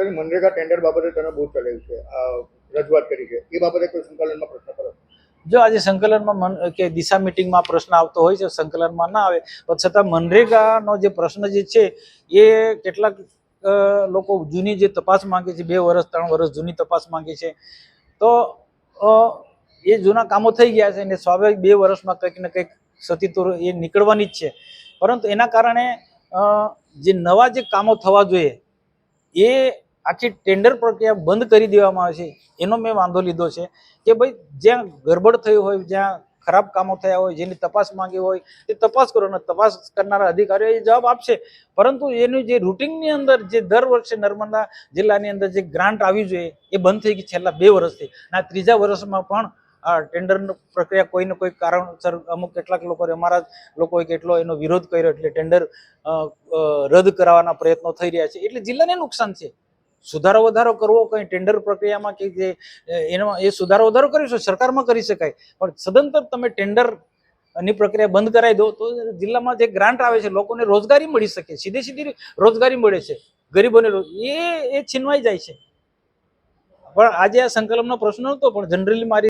કરી મનરેગા ટેન્ડર બાબતે તમે બહુ ચલાવ્યું છે રજૂઆત કરી છે. એ બાબતે કોઈ સંકલનમાં પ્રશ્ન કરો? જો આજે સંકલનમાં મન, કે દિશા મિટિંગમાં પ્રશ્ન આવતો હોય છે, સંકલનમાં ના આવે પણ છતાં મનરેગાનો જે પ્રશ્ન જે છે, એ કેટલાક લોકો જૂની જે તપાસ માંગે છે, બે વર્ષ ત્રણ વર્ષ જૂની તપાસ માંગે છે, તો એ જૂના કામો થઈ ગયા છે, અને સ્વાભાવિક બે વર્ષમાં કંઈક ને કંઈક સતીતુર એ નીકળવાની જ છે. પરંતુ એના કારણે જે નવા જે કામો થવા જોઈએ, એ આખી ટેન્ડર પ્રક્રિયા બંધ કરી દેવામાં આવે છે. એનો મેં વાંધો લીધો છે કે ભાઈ, જ્યાં ગરબડ થઈ હોય, જ્યાં ખરાબ કામો થયા હોય, જેની તપાસ માંગી હોય એ તપાસ કરો અને તપાસ કરનારા અધિકારીઓ એ જવાબ આપશે. પરંતુ એનું જે રૂટિનની અંદર જે દર વર્ષે નર્મદા જિલ્લાની અંદર જે ગ્રાન્ટ આવી જોઈએ, એ બંધ થઈ ગઈ છેલ્લા બે વર્ષથી. આ ત્રીજા વર્ષમાં પણ આ ટેન્ડર પ્રક્રિયા કોઈને કોઈ કારણસર અમુક કેટલાક લોકોએ અમારા લોકોએ કેટલો એનો વિરોધ કર્યો, એટલે ટેન્ડર રદ કરાવવાના પ્રયત્નો થઈ રહ્યા છે. એટલે જિલ્લાને નુકસાન છે. સુધારો વધારો કરવો કંઈ ટેન્ડર પ્રક્રિયામાં કે જે અ, એ સુધારો વધારો કરી શકો સરકારમાં કરી શકાય. પણ સદંતર તમે ટેન્ડરની પ્રક્રિયા બંધ કરાવી દો તો જિલ્લામાં જે ગ્રાન્ટ આવે છે લોકોને રોજગારી મળી શકે. સીધી સીધી રોજગારી મળે છે. ગરીબોને એ એ છીનવાઈ જાય છે. પણ આજે આ સંકલનનો પ્રશ્ન હતો પણ જનરલી મારી